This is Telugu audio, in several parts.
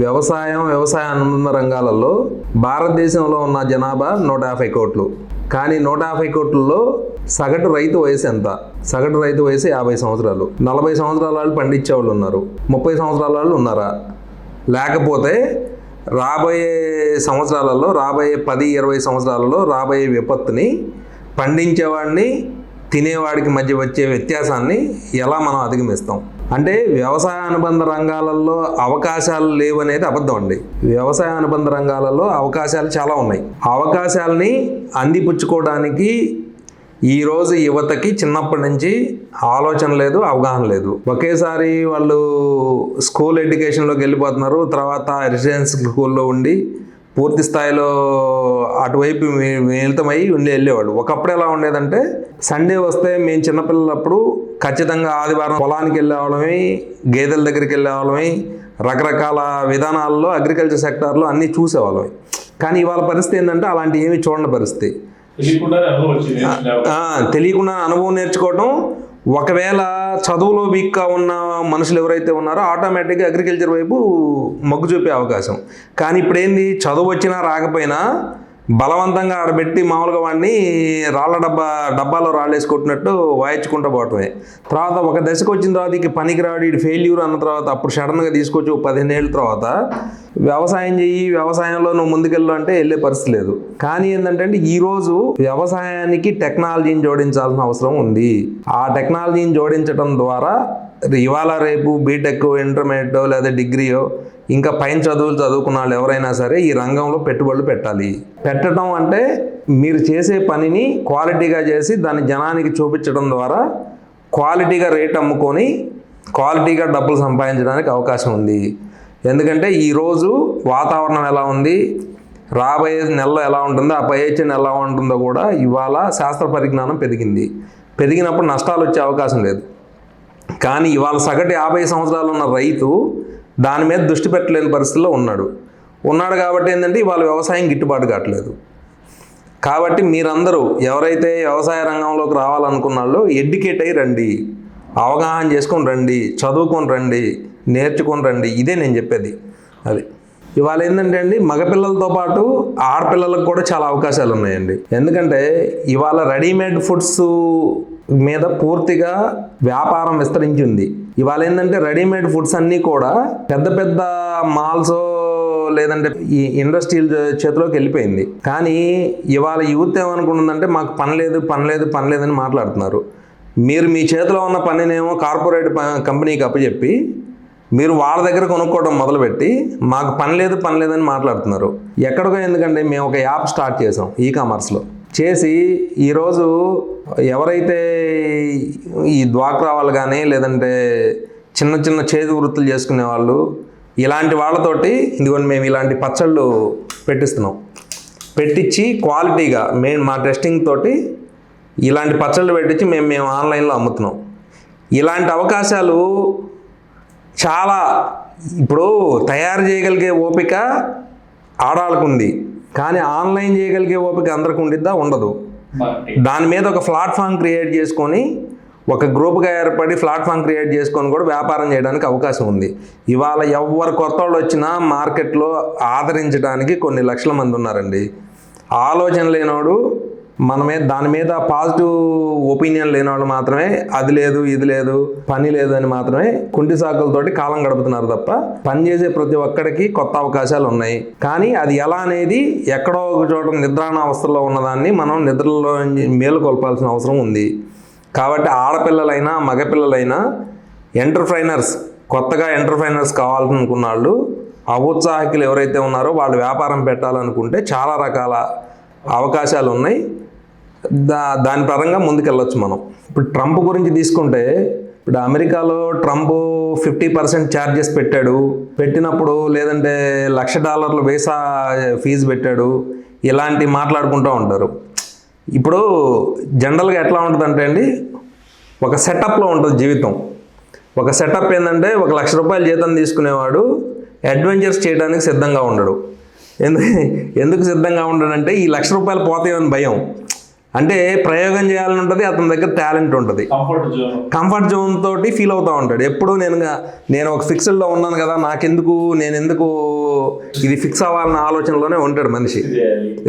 వ్యవసాయం వ్యవసాయ అనుబంధ రంగాలలో భారతదేశంలో ఉన్న జనాభా నూట యాభై కోట్లు. కానీ నూట యాభై కోట్లలో సగటు రైతు వయసు ఎంత? సగటు రైతు వయసు యాభై సంవత్సరాలు. నలభై సంవత్సరాల వాళ్ళు పండించే వాళ్ళు ఉన్నారు. ముప్పై సంవత్సరాల వాళ్ళు ఉన్నారా? లేకపోతే రాబోయే సంవత్సరాలలో రాబోయే పది ఇరవై సంవత్సరాలలో రాబోయే విపత్తుని పండించేవాడిని తినేవాడికి మధ్య వచ్చే వ్యత్యాసాన్ని ఎలా మనం అధిగమిస్తాం? అంటే వ్యవసాయ అనుబంధ రంగాలలో అవకాశాలు లేవనేది అబద్ధం అండి. వ్యవసాయ అనుబంధ రంగాలలో అవకాశాలు చాలా ఉన్నాయి. అవకాశాలని అందిపుచ్చుకోవడానికి ఈరోజు యువతకి చిన్నప్పటి నుంచి ఆలోచన లేదు అవగాహన లేదు. ఒకేసారి వాళ్ళు స్కూల్ ఎడ్యుకేషన్లోకి వెళ్ళిపోతున్నారు తర్వాత రెసిడెన్స్ స్కూల్లో ఉండి పూర్తి స్థాయిలో అటువైపు మిళితమై ఉండి వెళ్ళేవాళ్ళు. ఒకప్పుడు ఎలా ఉండేదంటే సండే వస్తే మేము చిన్నపిల్లలప్పుడు ఖచ్చితంగా ఆదివారం పొలానికి వెళ్ళేవాళ్ళమే గేదెల దగ్గరికి వెళ్ళేవాళ్ళమే రకరకాల విధానాల్లో అగ్రికల్చర్ సెక్టార్లో అన్నీ చూసేవాళ్ళమే. కానీ ఇవాళ పరిస్థితి ఏంటంటే అలాంటి ఏమీ చూడని పరిస్థితి. తెలియకుండా అనుభవం నేర్చుకోవడం ఒకవేళ చదువులో వీక్గా ఉన్న మనుషులు ఎవరైతే ఉన్నారో ఆటోమేటిక్గా అగ్రికల్చర్ వైపు మొగ్గు చూపే అవకాశం. కానీ ఇప్పుడు ఏంది చదువు వచ్చినా రాకపోయినా బలవంతంగా ఆడబెట్టి మామూలుగా వాడిని రాళ్ళ డబ్బా డబ్బాలో రాళ్ళేసుకుంటున్నట్టు వాయించుకుంటూ పోవటమే. తర్వాత ఒక దశకు వచ్చిన తర్వాత ఇక పనికిరాడు ఇటు ఫెయిల్యూర్ అన్న తర్వాత అప్పుడు సడన్గా తీసుకొచ్చి పదిహేను ఏళ్ళ తర్వాత వ్యవసాయం చెయ్యి వ్యవసాయంలో నువ్వు ముందుకెళ్ళు అంటే వెళ్ళే పరిస్థితి లేదు. కానీ ఏంటంటే ఈరోజు వ్యవసాయానికి టెక్నాలజీని జోడించాల్సిన అవసరం ఉంది. ఆ టెక్నాలజీని జోడించడం ద్వారా ఇవాళ రేపు బీటెక్ ఇంటర్మీడియట్ లేదా డిగ్రీయో ఇంకా పైన చదువులు చదువుకున్న వాళ్ళు ఎవరైనా సరే ఈ రంగంలో పెట్టుబడులు పెట్టాలి. పెట్టడం అంటే మీరు చేసే పనిని క్వాలిటీగా చేసి దాన్ని జనానికి చూపించడం ద్వారా క్వాలిటీగా రేట్ అమ్ముకొని క్వాలిటీగా డబ్బులు సంపాదించడానికి అవకాశం ఉంది. ఎందుకంటే ఈరోజు వాతావరణం ఎలా ఉంది? రాబోయే నెలలో ఎలా ఉంటుందో ఆ పై వచ్చే నెల ఎలా ఉంటుందో కూడా ఇవాళ శాస్త్ర పరిజ్ఞానం పెరిగింది. పెరిగినప్పుడు నష్టాలు వచ్చే అవకాశం లేదు. కానీ ఇవాళ సగటు యాభై సంవత్సరాలు ఉన్న రైతు దాని మీద దృష్టి పెట్టలేని పరిస్థితిలో ఉన్నాడు. ఉన్నాడు కాబట్టి ఏంటంటే ఇవాళ వ్యవసాయం గిట్టుబాటు కావట్లేదు. కాబట్టి మీరందరూ ఎవరైతే వ్యవసాయ రంగంలోకి రావాలనుకున్నారో ఎడ్యుకేట్ అయ్యి రండి. అవగాహన చేసుకొని రండి. చదువుకొని రండి. నేర్చుకొని రండి. ఇదే నేను చెప్పేది. అది. ఇవాళ ఏంటంటే అండి మగపిల్లలతో పాటు ఆడపిల్లలకు కూడా చాలా అవకాశాలు ఉన్నాయండి. ఎందుకంటే ఇవాళ రెడీమేడ్ ఫుడ్స్ మీద పూర్తిగా వ్యాపారం విస్తరించింది ఇవాళ ఏంటంటే రెడీమేడ్ ఫుడ్స్ అన్నీ కూడా పెద్ద పెద్ద మాల్స్ లేదంటే ఈ ఇండస్ట్రియల్ చేతిలోకి వెళ్ళిపోయింది. కానీ ఇవాళ యూత్ ఏమనుకుంటుందంటే మాకు పని లేదు పని లేదు పని లేదని మాట్లాడుతున్నారు. మీరు మీ చేతిలో ఉన్న పనినేమో కార్పొరేట్ కంపెనీకి అప్పచెప్పి మీరు వాళ్ళ దగ్గర కొనుక్కోవడం మొదలుపెట్టి మాకు పని లేదు పని లేదని మాట్లాడుతున్నారు. ఎక్కడికో ఎందుకంటే మేము ఒక యాప్ స్టార్ట్ చేసాం ఈ కామర్స్లో. చేసి ఈరోజు ఎవరైతే ఈ ద్వాక్రా వాళ్ళు కానీ లేదంటే చిన్న చిన్న చేతి వృత్తులు చేసుకునే వాళ్ళు ఇలాంటి వాళ్ళతోటి ఇదిగోండి మేము ఇలాంటి పచ్చళ్ళు పెట్టిస్తున్నాం. పెట్టించి క్వాలిటీగా మేము మా టెస్టింగ్ తోటి ఇలాంటి పచ్చళ్ళు పెట్టించి మేము మేము ఆన్లైన్లో అమ్ముతున్నాం. ఇలాంటి అవకాశాలు చాలా ఇప్పుడు తయారు చేయగలిగే ఓపిక ఆడాలకుంది కానీ ఆన్లైన్ చేయగలిగే ఓపిక అందరికి ఉండిద్దా? ఉండదు. దాని మీద ఒక ప్లాట్ఫామ్ క్రియేట్ చేసుకొని ఒక గ్రూప్గా ఏర్పడి ప్లాట్ఫామ్ క్రియేట్ చేసుకొని కూడా వ్యాపారం చేయడానికి అవకాశం ఉంది. ఇవాళ ఎవరు కొత్త వాళ్ళు వచ్చినా మార్కెట్లో ఆదరించడానికి కొన్ని లక్షల మంది ఉన్నారండి. ఆలోచన లేనోడు మన మీద దాని మీద పాజిటివ్ ఒపీనియన్ లేనివాళ్ళు మాత్రమే అది లేదు ఇది లేదు పని లేదు అని మాత్రమే కుంటి సాకులతోటి కాలం గడుపుతున్నారు తప్ప పని చేసే ప్రతి ఒక్కడికి కొత్త అవకాశాలు ఉన్నాయి. కానీ అది ఎలా అనేది ఎక్కడో ఒక చోట నిద్రాణ అవస్థలో ఉన్నదాన్ని మనం నిద్రలో మేలుకొల్పాల్సిన అవసరం ఉంది. కాబట్టి ఆడపిల్లలైనా మగపిల్లలైనా ఎంటర్ప్రైనర్స్ కొత్తగా ఎంటర్ప్రైనర్స్ కావాలనుకున్న వాళ్ళు ఔత్సాహికులు ఎవరైతే ఉన్నారో వాళ్ళు వ్యాపారం పెట్టాలనుకుంటే చాలా రకాల అవకాశాలు ఉన్నాయి. దా దాని పరంగా ముందుకెళ్ళొచ్చు మనం. ఇప్పుడు ట్రంప్ గురించి తీసుకుంటే ఇప్పుడు అమెరికాలో ట్రంప్ ఫిఫ్టీ పర్సెంట్ ఛార్జెస్ పెట్టాడు. పెట్టినప్పుడు లేదంటే లక్ష డాలర్లు వీసా ఫీజు పెట్టాడు. ఇలాంటి మాట్లాడుకుంటూ ఉంటారు. ఇప్పుడు జనరల్గా ఎట్లా ఉంటుందంటే అండి ఒక సెటప్లో ఉంటుంది జీవితం. ఒక సెటప్ ఏంటంటే ఒక లక్ష రూపాయల జీతం తీసుకునేవాడు అడ్వెంచర్స్ చేయడానికి సిద్ధంగా ఉండడు. ఎందుకు ఎందుకు సిద్ధంగా ఉండడంటే ఈ లక్ష రూపాయలు పోతాయని భయం. అంటే ప్రయోగం చేయాలని ఉంటుంది అతని దగ్గర టాలెంట్ ఉంటుంది. కంఫర్ట్ జోన్ తోటి ఫీల్ అవుతూ ఉంటాడు. ఎప్పుడు నేను నేను ఒక ఫిక్స్డ్లో ఉన్నాను కదా నాకెందుకు నేను ఎందుకు ఇది ఫిక్స్ అవ్వాలన్న ఆలోచనలోనే ఉంటాడు మనిషి.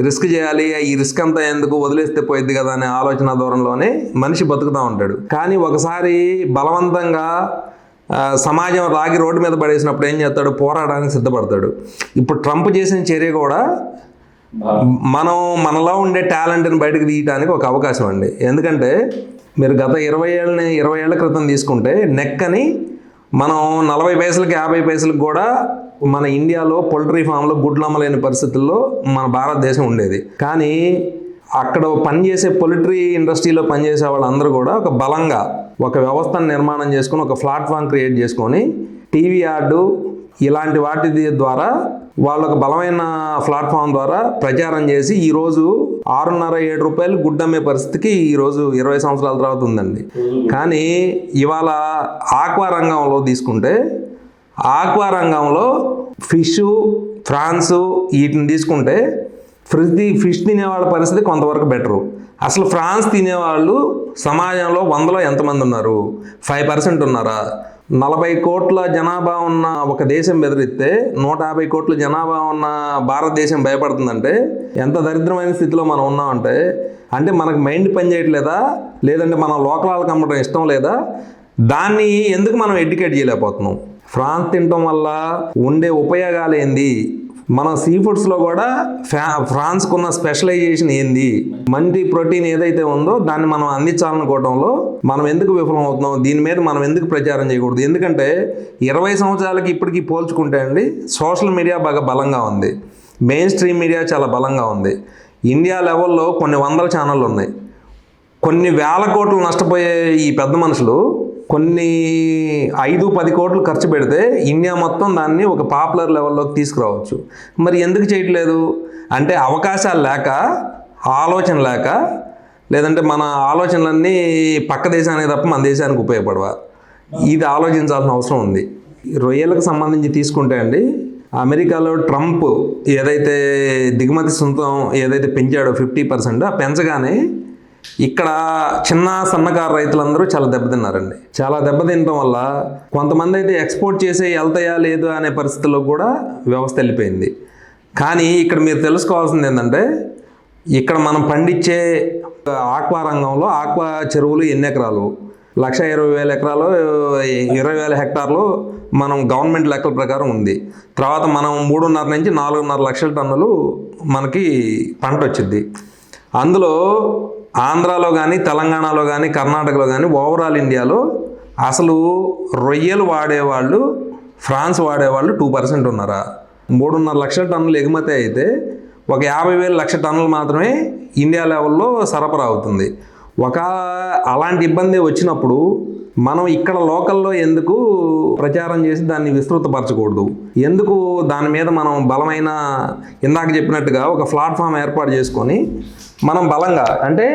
రిస్క్ చేయాలి. ఈ రిస్క్ అంతా ఎందుకు వదిలేస్తే పోయిద్ది కదా అనే ఆలోచన దూరంలోనే మనిషి బతుకుతూ ఉంటాడు. కానీ ఒకసారి బలవంతంగా సమాజం రాగి రోడ్డు మీద పడేసినప్పుడు ఏం చేస్తాడు? పోరాడడానికి సిద్ధపడతాడు. ఇప్పుడు ట్రంప్ చేసిన చర్య కూడా మనం మనలో ఉండే టాలెంట్ని బయటకు తీయడానికి ఒక అవకాశం అండి. ఎందుకంటే మీరు గత ఇరవై ఏళ్ళని ఇరవై ఏళ్ళ క్రితం తీసుకుంటే నెక్కని మనం నలభై పైసలకి యాభై పైసలకు కూడా మన ఇండియాలో పౌల్ట్రీ ఫామ్లో గుడ్లు అమ్మలేని పరిస్థితుల్లో మన భారతదేశం ఉండేది. కానీ అక్కడ పనిచేసే పొలిటరీ ఇండస్ట్రీలో పనిచేసే వాళ్ళందరూ కూడా ఒక బలంగా ఒక వ్యవస్థను నిర్మాణం చేసుకొని ఒక ప్లాట్ఫామ్ క్రియేట్ చేసుకొని టీవీ యార్డు ఇలాంటి వాటి ద్వారా వాళ్ళ ఒక బలమైన ప్లాట్ఫామ్ ద్వారా ప్రచారం చేసి ఈరోజు ఆరున్నర ఏడు రూపాయలు గుడ్డమ్మే పరిస్థితికి ఈరోజు ఇరవై సంవత్సరాల తర్వాత ఉందండి. కానీ ఇవాళ ఆక్వా రంగంలో తీసుకుంటే ఆక్వా రంగంలో ఫిష్ ఫ్రాన్స్ వీటిని తీసుకుంటే ఫ్రిజ్ ఫిష్ తినేవాళ్ళ పరిస్థితి కొంతవరకు బెటరు. అసలు ఫ్రాన్స్ తినేవాళ్ళు సమాజంలో వందలో ఎంతమంది ఉన్నారు? ఫైవ్ పర్సెంట్ ఉన్నారా? నలభై కోట్ల జనాభా ఉన్న ఒక దేశం బెదిరిస్తే నూట యాభై కోట్ల జనాభా ఉన్న భారతదేశం భయపడుతుందంటే ఎంత దరిద్రమైన స్థితిలో మనం ఉన్నామంటే అంటే మనకు మైండ్ పని చేయట్లేదా లేదంటే మనం లోకలాలు అమ్మడం ఇష్టం లేదా? దాన్ని ఎందుకు మనం ఎడ్యుకేట్ చేయలేకపోతున్నాం? ఫ్రాన్స్ తినటం వల్ల ఉండే ఉపయోగాలు ఏంది? మన సీ ఫుడ్స్లో కూడా ఫ్రా ఫ్రాన్స్కున్న స్పెషలైజేషన్ ఏంది? మంచి ప్రోటీన్ ఏదైతే ఉందో దాన్ని మనం అందించాలనుకోవడంలో మనం ఎందుకు విఫలం అవుతున్నాం దీని మీద మనం ఎందుకు ప్రచారం చేయకూడదు? ఎందుకంటే ఇరవై సంవత్సరాలకి ఇప్పటికి పోల్చుకుంటే అండి సోషల్ మీడియా బాగా బలంగా ఉంది. మెయిన్ స్ట్రీమ్ మీడియా చాలా బలంగా ఉంది. ఇండియా లెవెల్లో కొన్ని వందల ఛానళ్ళు ఉన్నాయి. కొన్ని వేల కోట్లు నష్టపోయే ఈ పెద్ద మనుషులు కొన్ని ఐదు పది కోట్లు ఖర్చు పెడితే ఇండియా మొత్తం దాన్ని ఒక పాపులర్ లెవెల్లోకి తీసుకురావచ్చు. మరి ఎందుకు చేయట్లేదు? అంటే అవకాశాలు లేక ఆలోచన లేక లేదంటే మన ఆలోచనలన్నీ పక్క దేశానికి తప్ప మన దేశానికి ఉపయోగపడవా? ఇది ఆలోచించాల్సిన అవసరం ఉంది. రొయ్యలకు సంబంధించి తీసుకుంటే అండి అమెరికాలో ట్రంప్ ఏదైతే దిగుమతి సొంతం ఏదైతే పెంచాడో ఫిఫ్టీ పర్సెంట్ ఆ పెంచగానే ఇక్కడ చిన్న సన్నకారు రైతులందరూ చాలా దెబ్బతిన్నారండి. చాలా దెబ్బతినటం వల్ల కొంతమంది అయితే ఎక్స్పోర్ట్ చేసే వెళ్తాయా లేదు అనే పరిస్థితిలో కూడా వ్యవస్థ వెళ్ళిపోయింది. కానీ ఇక్కడ మీరు తెలుసుకోవాల్సింది ఏంటంటే ఇక్కడ మనం పండించే ఆక్వా రంగంలో ఆక్వా చెరువులు ఎన్ని ఎకరాలు? లక్ష ఇరవై వేల ఎకరాలు ఇరవై వేల హెక్టార్లు మనం గవర్నమెంట్ లెక్కల ప్రకారం ఉంది. తర్వాత మనం మూడున్నర నుంచి నాలుగున్నర లక్షల టన్నులు మనకి పంట వచ్చింది. అందులో ఆంధ్రాలో కానీ తెలంగాణలో కానీ కర్ణాటకలో కానీ ఓవరాల్ ఇండియాలో అసలు రొయ్యలు వాడేవాళ్ళు ఫ్రాన్స్ వాడేవాళ్ళు టూ పర్సెంట్ ఉన్నారా? మూడున్నర లక్షల టన్నులు ఎగుమతి అయితే ఒక యాభై వేల లక్ష టన్నులు మాత్రమే ఇండియా లెవెల్లో సరఫరా అవుతుంది. ఒక అలాంటి ఇబ్బంది వచ్చినప్పుడు మనం ఇక్కడ లోకల్లో ఎందుకు ప్రచారం చేసి దాన్ని విస్తృతపరచకూడదు? ఎందుకు దాని మీద మనం బలమైన ఇందాక చెప్పినట్టుగా ఒక ప్లాట్ఫామ్ ఏర్పాటు చేసుకొని మనం బలంగా అంటే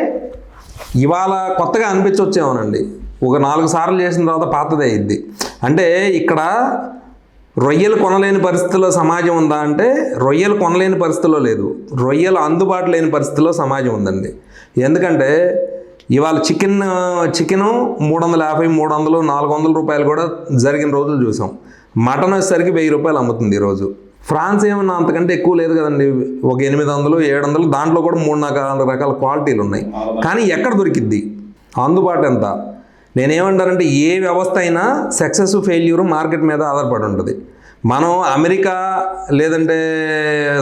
ఇవాళ కొత్తగా అనిపించవచ్చేమోనండి ఒక నాలుగు సార్లు చేసిన తర్వాత పాతదే అయింది అంటే ఇక్కడ రొయ్యలు కొనలేని పరిస్థితిలో సమాజం ఉందా అంటే రొయ్యలు కొనలేని పరిస్థితిలో లేదు. రొయ్యలు అందుబాటు లేని పరిస్థితిలో సమాజం ఉందండి. ఎందుకంటే ఇవాళ చికెన్ చికెను మూడు వందల యాభై మూడు వందలు నాలుగు వందల రూపాయలు కూడా జరిగిన రోజులు చూసాం. మటన్ వచ్చేసరికి వెయ్యి రూపాయలు అమ్ముతుంది ఈరోజు. ఫ్రాన్స్ ఏమన్నా అంతకంటే ఎక్కువ లేదు కదండి. ఒక ఎనిమిది వందలు ఏడు వందలు దాంట్లో కూడా మూడు నాలుగు రకాల క్వాలిటీలు ఉన్నాయి. కానీ ఎక్కడ దొరికిద్ది? అందుబాటు ఎంత? నేనేమంటానంటే ఏ వ్యవస్థ అయినా సక్సెస్ ఫెయిల్యూర్ మార్కెట్ మీద ఆధారపడి ఉంటుంది. మనం అమెరికా లేదంటే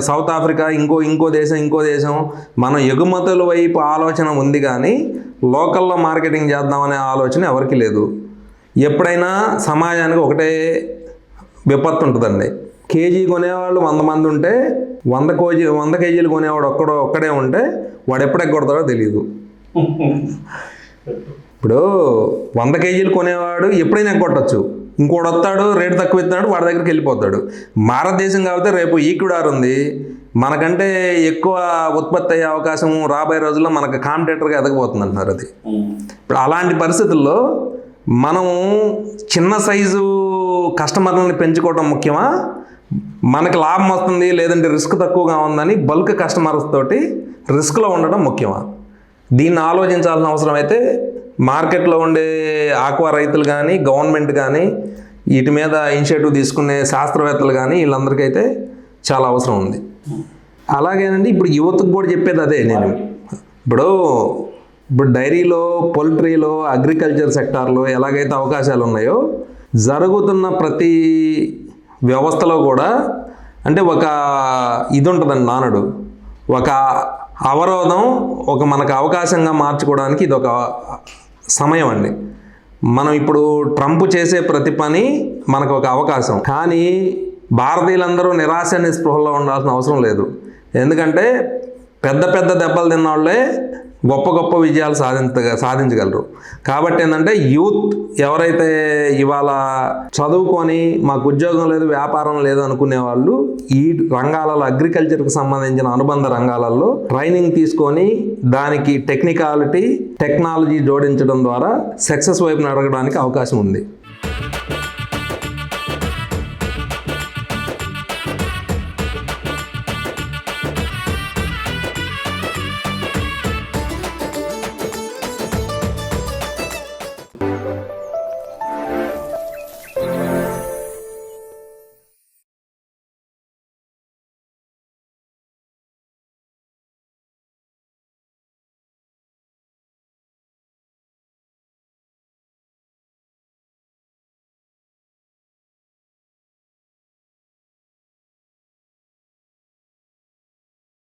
సౌత్ ఆఫ్రికా ఇంకో ఇంకో దేశం ఇంకో దేశం మనం ఎగుమతుల వైపు ఆలోచన ఉంది కానీ లోకల్లో మార్కెటింగ్ చేద్దామనే ఆలోచన ఎవరికి లేదు. ఎప్పుడైనా సమాజానికి ఒకటే విపత్తు ఉంటుందండి. కేజీ కొనేవాళ్ళు వంద మంది ఉంటే వంద కేజీ వంద కేజీలు కొనేవాడు ఒక్కడో ఒక్కడే ఉంటే వాడు ఎప్పుడు ఎగ్గొడతాడో తెలియదు ఇప్పుడు వంద కేజీలు కొనేవాడు ఎప్పుడైనా ఎగ్గొట్టచ్చు ఇంకోటి వస్తాడు రేటు తక్కువ ఇస్తున్నాడు వాడి దగ్గరికి వెళ్ళిపోతాడు. భారతదేశం కాబట్టి రేపు ఈక్విడార్ ఉంది. మనకంటే ఎక్కువ ఉత్పత్తి అయ్యే అవకాశం రాబోయే రోజుల్లో మనకు కాంపిటేటర్గా ఎదగబోతుంది అంటున్నారు అది. ఇప్పుడు అలాంటి పరిస్థితుల్లో మనం చిన్న సైజు కస్టమర్లని పెంచుకోవడం ముఖ్యమా? మనకి లాభం వస్తుంది లేదంటే రిస్క్ తక్కువగా ఉందని బల్క్ కస్టమర్స్ తోటి రిస్క్లో ఉండడం ముఖ్యమా? దీన్ని ఆలోచించాల్సిన అవసరం అయితే మార్కెట్లో ఉండే ఆక్వా రైతులు కానీ గవర్నమెంట్ కానీ వీటి మీద ఇనిషియేటివ్ తీసుకునే శాస్త్రవేత్తలు కానీ వీళ్ళందరికైతే చాలా అవసరం ఉంది. అలాగేనండి ఇప్పుడు యువతకు కూడా చెప్పేది అదే నేను. ఇప్పుడు ఇప్పుడు డైరీలో పౌల్ట్రీలో అగ్రికల్చర్ సెక్టార్లో ఎలాగైతే అవకాశాలు ఉన్నాయో జరుగుతున్న ప్రతి వ్యవస్థలో కూడా అంటే ఒక ఇది ఉంటుందండి నానుడు. ఒక అవరోధం ఒక మనకు అవకాశంగా మార్చుకోవడానికి ఇది ఒక సమయం అండి మనం ఇప్పుడు ట్రంప్ చేసే ప్రతి పని మనకు ఒక అవకాశం. కానీ భారతీయులందరూ నిరాశ నిస్పృహలో ఉండాల్సిన అవసరం లేదు. ఎందుకంటే పెద్ద పెద్ద దెబ్బలు తిన్న వాళ్ళే గొప్ప గొప్ప విజయాలు సాధించ సాధించగలరు. కాబట్టి ఏంటంటే యూత్ ఎవరైతే ఇవాళ చదువుకొని మాకు ఉద్యోగం లేదు వ్యాపారం లేదు అనుకునే వాళ్ళు ఈ రంగాలలో అగ్రికల్చర్కి సంబంధించిన అనుబంధ రంగాలలో ట్రైనింగ్ తీసుకొని దానికి టెక్నికాలిటీ టెక్నాలజీ జోడించడం ద్వారా సక్సెస్ వైపు నడగడానికి అవకాశం ఉంది.